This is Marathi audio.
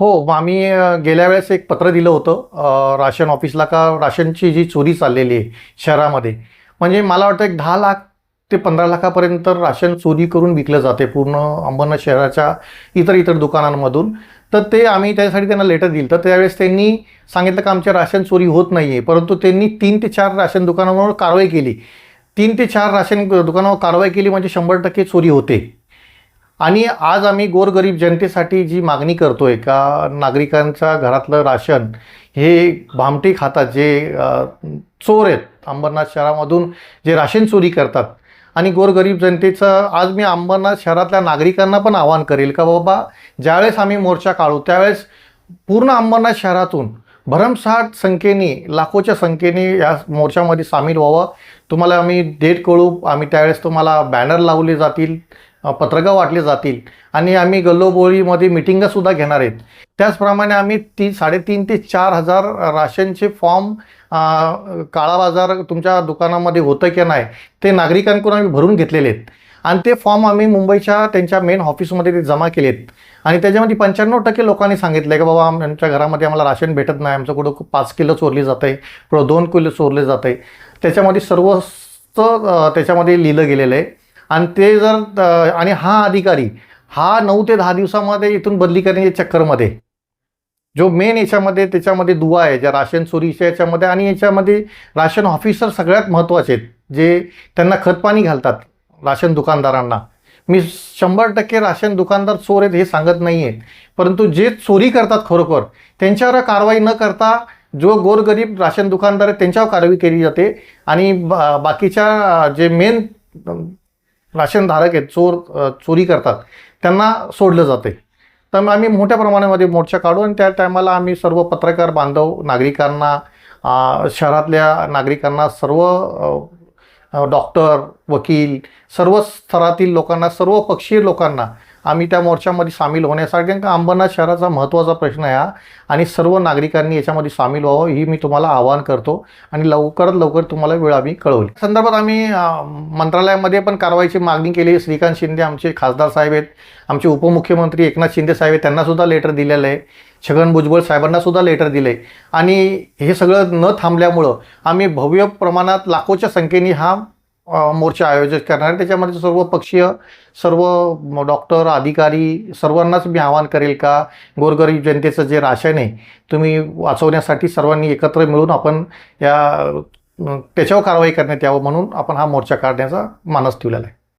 हो मग आम्ही गेल्या वेळेस एक पत्र दिलं होतं राशन ऑफिसला का राशनची जी चोरी चाललेली आहे शहरामध्ये. म्हणजे मला वाटतं एक दहा लाख ते पंधरा लाखापर्यंत राशन चोरी करून विकलं जाते पूर्ण अंबरनाथ शहराच्या इतर इतर दुकानांमधून. तर ते आम्ही त्यासाठी त्यांना लेटर दिलं. तर त्यावेळेस त्यांनी सांगितलं का आमच्या राशन चोरी होत नाही आहे परंतु त्यांनी तीन ते चार राशन दुकानांवर कारवाई केली. तीन ते चार राशन दुकानावर कारवाई केली म्हणजे शंभर टक्के चोरी होते. आणि आज आम्ही गोरगरीब जनतेसाठी जी मागणी करतो आहे का नागरिकांच्या घरातलं राशन हे भामटे खातात जे चोर आहेत अंबरनाथ शहरामधून जे राशन चोरी करतात. आणि गोरगरीब जनतेचं आज मी अंबरनाथ शहरातल्या नागरिकांना पण आवाहन करेल का बाबा ज्यावेळेस आम्ही मोर्चा काढू त्यावेळेस पूर्ण अंबरनाथ शहरातून भरमसाठ संख्येने लाखोच्या संख्येने या मोर्चामध्ये सामील व्हावं. तुम्हाला आम्ही डेट कळू आम्ही त्यावेळेस तुम्हाला बॅनर लावले जातील. पत्रकं वाटले जातील. आणि आम्ही गल्लोबोळीमध्ये मिटिंगसुद्धा घेणार आहेत. त्याचप्रमाणे आम्ही ती साडेतीन ते चार हजार राशनचे फॉर्म काळा बाजार तुमच्या दुकानामध्ये होतं की नाही ते नागरिकांकडून आम्ही भरून घेतलेले आहेत. आणि ते फॉर्म आम्ही मुंबईच्या त्यांच्या मेन ऑफिसमध्ये ते जमा केलेत आणि त्याच्यामध्ये पंच्याण्णव टक्के लोकांनी सांगितलं की बाबा आमच्या घरामध्ये आम्हाला राशन भेटत नाही. आमचं कुठं पाच किलो चोरली जातं आहे कुठं दोन किलो चोरले जातं आहे त्याच्यामध्ये सर्वच त्याच्यामध्ये लिहिलं गेलेलं आहे. आणि ते जर आणि हा अधिकारी हा नऊ ते दहा दिवसामध्ये इथून बदली करण्याच्या चक्करमध्ये जो मेन याच्यामध्ये त्याच्यामध्ये दुवा आहे ज्या राशन चोरीच्या याच्यामध्ये आणि याच्यामध्ये राशन ऑफिसर सगळ्यात महत्त्वाचे आहेत जे त्यांना खतपाणी घालतात राशन दुकानदारांना. मी शंभर टक्के राशन दुकानदार चोर आहेत हे सांगत नाही आहे परंतु जे चोरी करतात खरोखर त्यांच्यावर कारवाई न करता जो गोरगरीब राशन दुकानदार आहेत त्यांच्यावर कारवाई केली जाते आणि बा बाकीच्या जे मेन राशनधारक आहेत चोर चोरी करतात त्यांना सोडलं जाते तर मग आम्ही मोठ्या प्रमाणामध्ये मोर्चा काढू आणि त्या टायमाला आम्ही सर्व पत्रकार बांधव नागरिकांना शहरातल्या नागरिकांना सर्व डॉक्टर वकील सर्व स्तरातील लोकांना सर्व पक्षीय लोकांना आम्ही त्या मोर्चामध्ये सामील होण्यासाठी कारण का अंबरनाथ शहराचा महत्त्वाचा प्रश्न आहे हा. आणि सर्व नागरिकांनी याच्यामध्ये सामील व्हावं ही मी तुम्हाला आवाहन करतो. आणि लवकरात लवकर तुम्हाला वेळ आम्ही कळवली. संदर्भात आम्ही मंत्रालयामध्ये पण कारवाईची मागणी केली श्रीकांत शिंदे आमचे खासदार साहेब आहेत. आमचे उपमुख्यमंत्री एकनाथ शिंदे साहेब आहेत. त्यांनासुद्धा लेटर दिलेलं आहे. छगन भुजबळ साहेबांनासुद्धा लेटर दिले आणि हे सगळं न थांबल्यामुळं आम्ही भव्य प्रमाणात लाखोच्या संख्येने हा मोर्चा आयोजित करणार आहे. त्याच्यामध्ये सर्व पक्षीय सर्व म- डॉक्टर अधिकारी सर्वांनाच मी आवाहन करेल का गोरगरीब जनतेचं जे राशन आहे तुम्ही वाचवण्यासाठी सर्वांनी एकत्र मिळून आपण या त्याच्यावर कारवाई करण्यात यावं म्हणून आपण हा मोर्चा काढण्याचा मानस ठेवलेला आहे